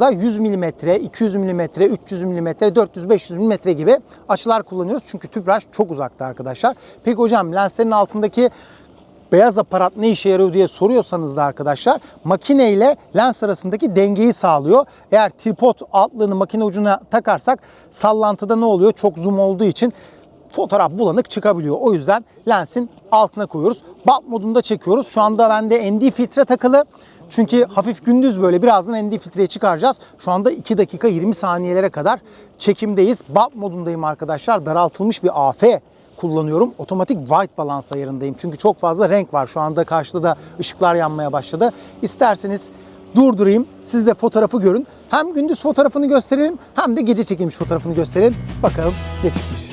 da 100 mm, 200 mm, 300 mm, 400, 500 mm gibi açılar kullanıyoruz. Çünkü tüpraş çok uzakta arkadaşlar. Peki hocam lenslerin altındaki beyaz aparat ne işe yarıyor diye soruyorsanız da arkadaşlar makine ile lens arasındaki dengeyi sağlıyor. Eğer tripod altlığını makine ucuna takarsak sallantıda ne oluyor? Çok zoom olduğu için fotoğraf bulanık çıkabiliyor. O yüzden lensin altına koyuyoruz. Bulk modunda çekiyoruz. Şu anda bende ND filtre takılı. Çünkü hafif gündüz böyle birazdan ND filtreyi çıkaracağız. Şu anda 2 dakika 20 saniyelere kadar çekimdeyiz. Bulk modundayım arkadaşlar. Daraltılmış bir AF kullanıyorum. Otomatik white balans ayarındayım. Çünkü çok fazla renk var. Şu anda karşıda da ışıklar yanmaya başladı. İsterseniz durdurayım. Siz de fotoğrafı görün. Hem gündüz fotoğrafını gösterelim hem de gece çekilmiş fotoğrafını gösterelim. Bakalım ne çıkmış.